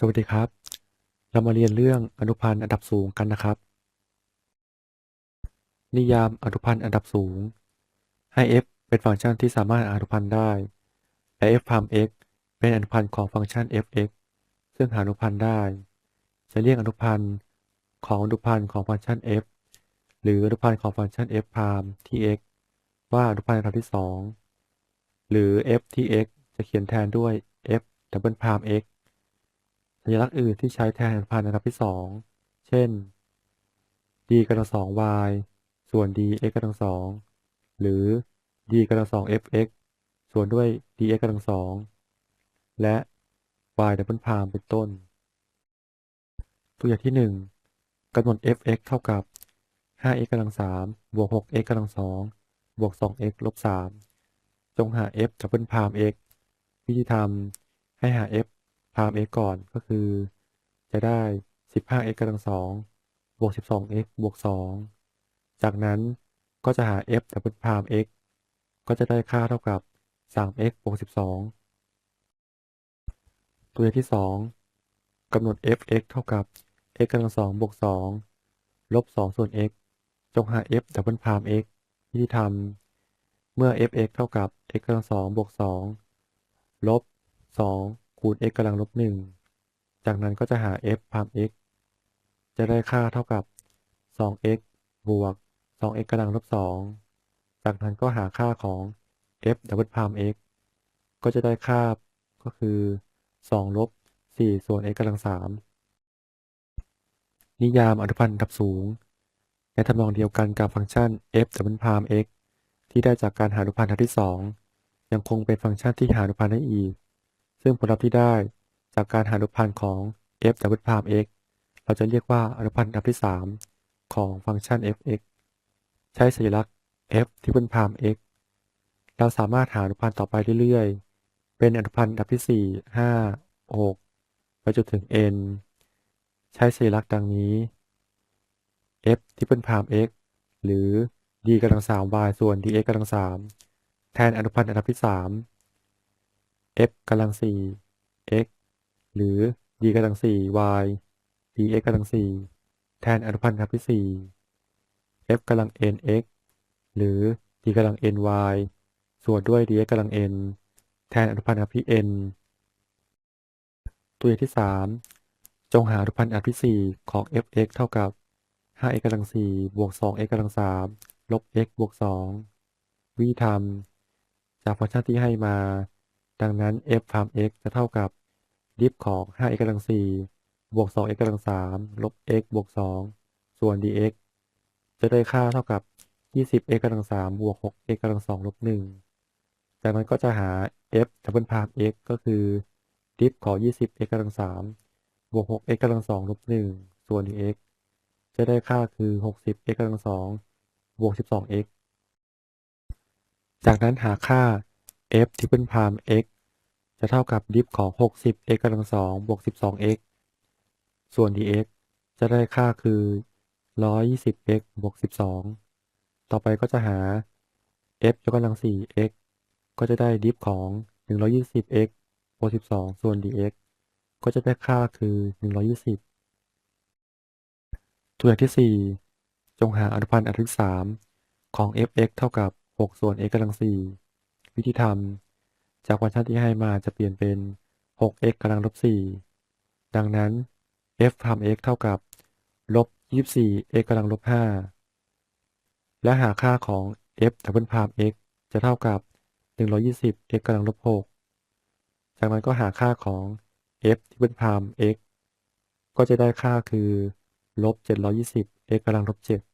สวัสดีครับ เรามาเรียนเรื่องอนุพันธ์อันดับสูงกันนะครับ นิยามอนุพันธ์อันดับสูง ให้ f เป็นฟังก์ชันที่สามารถอนุพันธ์ได้ และ f พาม x เป็นอนุพันธ์ของฟังก์ชัน f(x) ซึ่งหาอนุพันธ์ได้ จะเรียกอนุพันธ์ของอนุพันธ์ของฟังก์ชัน f หรืออนุพันธ์ของฟังก์ชัน f พามที่ x ว่าอนุพันธ์ระดับที่ 2 หรือ f ที่ x จะเขียนแทนด้วย f ดับเบิลพาม x ญลักษณ์อื่นที่ใช้แทนอนุพันธ์ระดับที่ 2 เช่น d กำลังสอง y ส่วน d x กำลังสองหรือ d กำลังสอง fx ส่วนด้วย dx กำลังสองและ y ดับเบิลพามเป็นต้น ตัวอย่างที่ 1กำหนด fx เท่ากับ 5x กำลังสามบวก 6x กำลังสองบวก 2x ลบ 3 จงหา f ดับเบิลพาม x วิธีทำให้หา f พาม x ก่อนก็คือ จะได้ 15x กำลังสองบวก 12x บวก 2 จากนั้นก็จะหา f ดับเบิลพาม x ก็จะได้ค่าเท่ากับ 3x บวก 12 ตัวอย่างที่ 2กำหนด f(x) เท่ากับ x กำลังสองบวก 2 ลบ 2 ส่วน x จงหา f ดับเบิลพาม x วิธีทำเมื่อ f(x) เท่ากับ x กำลังสองบวก 2 ลบ 2 คูณ x กำลังลบ1จากนั้นก็จะหา f พาม x จะได้ค่าเท่ากับ 2x บวก 2x กำลังลบ2จากนั้นก็หาค่าของ f ดับเบิลพาม x ก็จะได้ค่าก็คือ2ลบ4ส่วน x กำลัง3นิยามอนุพันธ์อันดับสูง ในทำนองเดียวกันกับฟังก์ชัน f ดับเบิลพาม x ที่ได้จากการหาอนุพันธ์อัที่ 2 ยังคงเป็นฟังก์ชันที่หาอนุพันธ์ได้อีก ซึ่งผลลัพธ์ที่ได้จากการหาอนุพันธ์ของ f ดับเบิลพาม x เราจะเรียกว่าอนุพันธ์อันดับที่ 3 ของฟังก์ชัน f(x) ใช้สัญลักษณ์ f ที่เป็นพาม x เราสามารถหาอนุพันธ์ต่อไปเรื่อยๆ เป็นอนุพันธ์อันดับที่ 4 5 6 ไปจนถึง n ใช้สัญลักษณ์ดังนี้ f ที่เป็นพาม x หรือ d กำลัง 3y ส่วน dx กำลัง3แทนอนุพันธ์อันดับที่ 3 f กำลัง4 x หรือ d กำลัง 4y dx กำลัง4แทนอนุพันธ์อันดับที่4 f กำลัง nx หรือ d กำลัง ny ส่วนด้วย dx กำลัง n แทนอนุพันธ์อันดับที่ n ตัวอย่างที่3จงหาอนุพันธ์อันดับที่4ของ f(x) เท่ากับ 5x กำลัง4บวก 2x กำลัง3ลบ x บวก 2 วิธีทำจากฟังก์ชันที่ให้มา ดังนั้น f พาม x จะเท่ากับดิฟของ 5x กำลัง4บวก 2x กำลัง3ลบ x บวก 2 ส่วน dx จะได้ค่าเท่ากับ 20x กำลัง3บวก 6x กำลัง2ลบ 1 จากนั้นก็จะหา f ดับเบิลพาม x ก็คือดิฟของ 20x กำลัง3บวก 6x กำลัง2ลบ 1 ส่วน dx จะได้ค่าคือ 60x กำลัง2บวก 12x จากนั้นหาค่า f ที่เป็นพาม x จะเท่ากับดิฟของ 60x กำลัง2บวก 12x ส่วน dx จะได้ค่าคือ 120x บวก 12 ต่อไปก็จะหา f ยกกำลัง 4x ก็จะได้ดิฟของ 120x บวก 12 ส่วน dx ก็จะได้ค่าคือ 120ตัวอย่างที่ 4 จงหาอนุพันธ์อันที่3ของ f(x) เท่ากับ 6 ส่วน x กำลัง4 วิธีทำจากฟังก์ชันที่ให้มาจะเปลี่ยนเป็น 6x กำลังลบ 4 ดังนั้น f พาม x เท่ากับลบ 24x กำลังลบ 5 และหาค่าของ f ดับเบิลพาม x จะเท่ากับ 120x กำลังลบ 6 จากนั้นก็หาค่าของ f ที่เป็นพาม x ก็จะได้ค่าคือลบ 720x กำลังลบ 7